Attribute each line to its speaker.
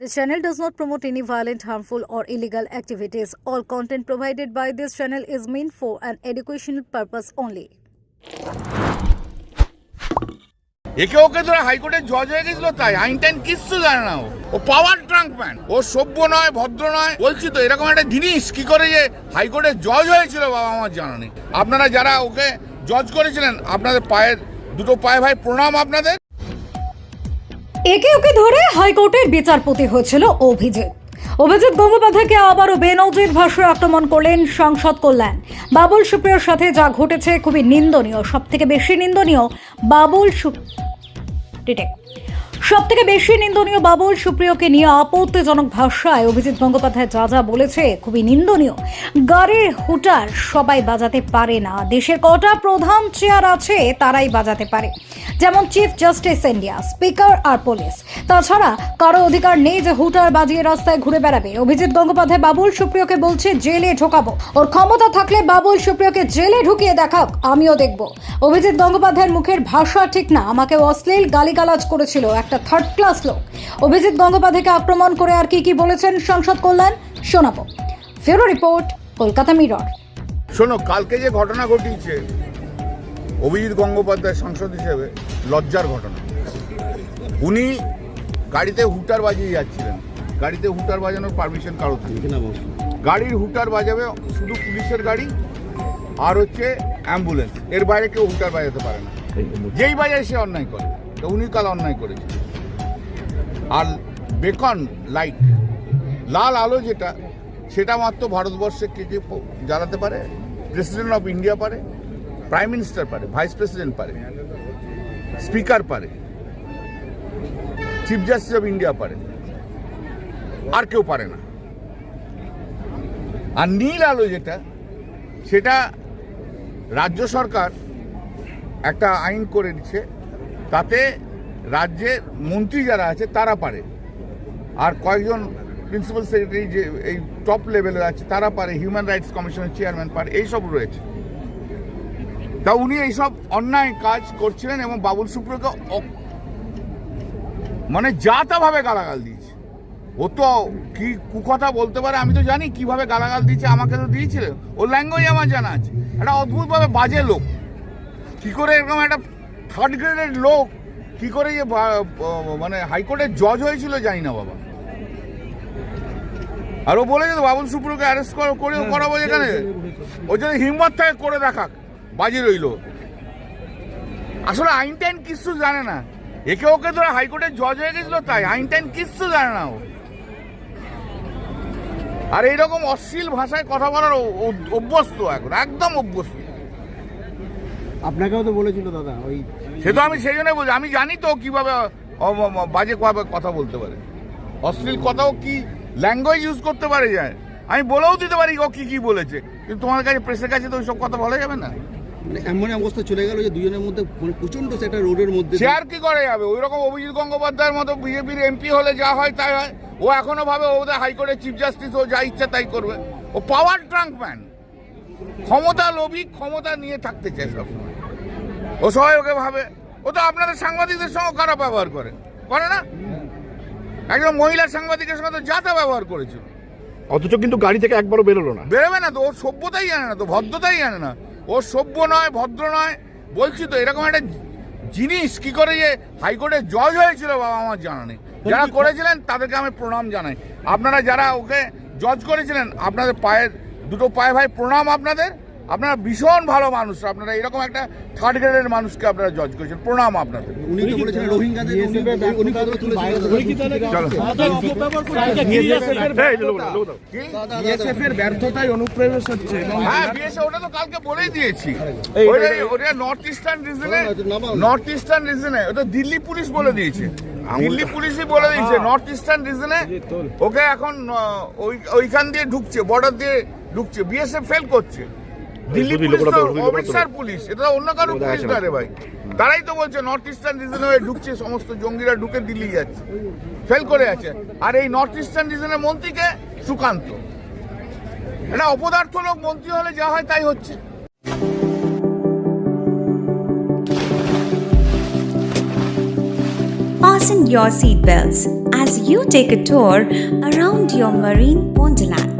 Speaker 1: This channel does not promote any violent, harmful, or illegal activities. All content provided by this channel is meant for an educational purpose only.
Speaker 2: একে ওকে ধরে হাইকোর্টের জজ হয়ে গেছিল তাই আইন টাইন কিচ্ছু জানে না। ও পাওয়ার ট্রাঙ্ক ম্যান ও সভ্য নয় ভদ্র নয় বলছি তো এরকম একটা জিনিস কি করে যে হাইকোর্টের জজ হয়েছিল বাবা আমার জানা নেই আপনারা যারা ওকে জজ করেছিলেন আপনাদের পায়ের দুটো পায়ে ভাই প্রণাম আপনাদের
Speaker 1: একে ওকে ধরে হাইকোর্টের বিচারপতি হয়েছিল অভিজিৎ। অভিজিৎ গঙ্গোপাধ্যায়কে আবারও বেনজির ভাষায় আক্রমণ করলেন সাংসদ কল্যাণ। বাবুল সুপ্রিয়র সাথে যা ঘটেছে খুবই নিন্দনীয় সব থেকে বেশি নিন্দনীয় বাবুল ডিটেক্ট সব থেকে বেশি নিন্দনীয় বাবুল সুপ্রিয়কে নিয়ে আপত্তিজনক ভাষায় অভিজিৎ গঙ্গোপাধ্যায় যা যা বলেছে খুবই নিন্দনীয়। গাড়ির হুটার সবাই বাজাতে পারে না। দেশের কটা প্রধান চেয়ার আছে তারাই বাজাতে পারে। যেমন চিফ জাস্টিস ইন্ডিয়া স্পিকার আর পুলিশ তাছাড়া কারও অধিকার নেই যে হুটার বাজিয়ে রাস্তায় ঘুরে বেড়াবে। অভিজিৎ গঙ্গোপাধ্যায় বাবুল সুপ্রিয়কে বলছে, জেলে ঢোকাবো। ওর ক্ষমতা থাকলে বাবুল সুপ্রিয়কে জেলে ঢুকিয়ে দেখাক, আমিও দেখব। অভিজিৎ গঙ্গোপাধ্যায়ের মুখের ভাষা ঠিক না, আমাকে অশ্লীল গালিগালাজ করেছিল একটা থার্ড ক্লাস লোক। অভিজিৎ গঙ্গোপাধ্যায়কে আক্রমণ করে আর কি কি বলেছেন সংসদ কল্যাণ? শোনাবো। ফেরো রিপোর্ট, কলকাতা মিরর।
Speaker 2: শোনো, কালকে যে ঘটনা ঘটিয়েছে অভিজিৎ গঙ্গোপাধ্যায় সাংসদ হিসেবে লজ্জার ঘটনা। উনি গাড়িতে হুটার বাজিয়ে যাচ্ছিলেন। গাড়িতে হুটার বাজানোর পারমিশন কারও থাকে গাড়ির হুটার বাজাবে শুধু পুলিশের গাড়ি আর হচ্ছে অ্যাম্বুলেন্স এর বাইরে কেউ হুটার বাজাতে পারে না। যেই বাজায় সে অন্যায় করে। তো উনি কাল অন্যায় করেছে আর বেকন লাইট, লাল আলো যেটা, সেটা মাত্র ভারতবর্ষে কে কে জ্বালাতে পারে? প্রেসিডেন্ট অফ ইন্ডিয়া পারে? প্রাইম মিনিস্টার পারে ভাইস প্রেসিডেন্ট পারে স্পিকার পারে চিফ জাস্টিস অফ ইন্ডিয়া পারে, আর কেউ পারে না। আর নীল আলো যেটা, সেটা রাজ্য সরকার একটা আইন করে দিচ্ছে, তাতে রাজ্যের মন্ত্রী যারা আছে, তারা পারে। আর কয়েকজন প্রিন্সিপাল সেক্রেটারি যে এই টপ লেভেলের আছে, তারা পারে হিউম্যান রাইটস কমিশনের চেয়ারম্যান পারে, এইসব রয়েছে। তা উনি এইসব অন্যায় কাজ করছিলেন এবং বাবুল সুপ্রকে অ- মানে যা তাভাবে গালাগাল দিয়েছে। ও তো কি কুকথা বলতে পারে আমি তো জানি কীভাবে গালাগাল দিয়েছে আমাকে তো দিয়েছিল। ওর ল্যাঙ্গুয়েজ আমার জানা আছে। একটা অদ্ভুতভাবে বাজে লোক। কি করে এরকম একটা থার্ড গ্রেডের লোক কি করে যে মানে হাইকোর্টের জজ হয়েছিল জানি না বাবা। আর ও বলে যে বাবুল সুপ্রকে অ্যারেস্ট করে করাবো যেখানে। ও যদি হিম্মত থাকে করে দেখাক। বাজি রইল। আসলে আইন টাইন কিচ্ছু জানে না। একে ওকে ধরে হাইকোর্টের জজ হয়ে গেছিল তাই আইন টাইন কিচ্ছু জানে না ও। আর এইরকম অশ্লীল ভাষায় কথা বলার অভ্যস্ত এখন একদম অভ্যস্ত।
Speaker 3: আপনাকেও তো বলেছিল দাদা ওই
Speaker 2: সে তো আমি সেই জন্য বলছি আমি জানি তো কীভাবে বাজে কথা বলতে পারে। অশ্লীল কথাও কি ল্যাঙ্গুয়েজ ইউজ করতে পারে যায়? আমি বলেও দিতে পারি ও কি কি বলেছে কিন্তু তোমার কাছে প্রেসের কাছে তো ওইসব কথা বলা যাবে না।
Speaker 3: এমন অবস্থা চলে গেল যে দুজনের মধ্যে মানে প্রচণ্ড একটা রোডের মধ্যে
Speaker 2: সে আর কি করে যাবে? ওই রকম অভিজিৎ গঙ্গোপাধ্যায়ের মতো বিজেপির এমপি হলে যা হয় তাই হয়। ও এখনও ভাবে ওদের হাইকোর্টের চিফ জাস্টিস ও যা ইচ্ছা তাই করবে। ও পাওয়ার ট্রাঙ্ক ম্যান ক্ষমতা লোভী ক্ষমতা নিয়ে থাকতে চায় সবসময়। ও সবাই ওকে ভাবে। ও তো আপনাদের সাংবাদিকদের সঙ্গে খারাপ ব্যবহার করে। করে না? একজন মহিলা সাংবাদিকের সঙ্গে তো যাতা ব্যবহার করেছিল।
Speaker 4: অথচ কিন্তু গাড়ি থেকে একবারও বেরোলো না।
Speaker 2: বেরোবে না তো ওর সভ্যতাই জানে না তো ভদ্রতাই জানে না। ও সভ্য নয় ভদ্র নয় বলছি তো এরকম একটা জিনিস কি করে যে হাইকোর্টে জজ হয়েছিল বাবা আমার জানা নেই। যারা করেছিলেন তাদেরকে আমি প্রণাম জানাই। আপনারা যারা ওকে জজ করেছিলেন আপনাদের পায়ের দুটো পায়ে ভাই প্রণাম আপনাদের আপনারা ভীষণ ভালো মানুষ আপনারা এরকম একটা থার্ড গ্রেডের মানুষকে আপনারা জজ করেছেন প্রণাম আপনাদের?
Speaker 5: বিএসএফ ব্যর্থতায় অনুপ্রবেশ হচ্ছে
Speaker 2: হ্যাঁ বিএসএ ওটা তো কালকে বলেই দিয়েছি ওটা নর্থ ইস্টার্ন রিজনে নর্থ ইস্টার্ন রিজনে ওটা দিল্লি পুলিশ বলে দিয়েছে দিল্লি পুলিশই বলে দিয়েছে নর্থ ইস্টার্ন রিজনে ওকে এখন ওই ওইখান দিয়ে ঢুকছে বর্ডার দিয়ে ঢুকছে বিএসএফ ফেল করছে দিল্লি পুলিশ তো
Speaker 4: তো- দুই লোকরা তো-
Speaker 2: অমৃতসর পুলিশ। এটা তো অন্য
Speaker 4: কারও
Speaker 2: পুলিশ না। রে ভাই। তারাই তো বলছে নর্থ ইস্টার্ন রিজনে হয়ে ঢুকছে সমস্ত জঙ্গিরা ঢুকে দিল্লি যাচ্ছে। ফেল করে আছে। আর এই নর্থ ইস্টার্ন রিজনের মন্ত্রীকে সুকান্ত। এটা অপদার্থ লোক মন্ত্রী হলে যা হয় তাই হচ্ছে।
Speaker 6: Fasten your seatbelts as you take a tour around your marine wonderland.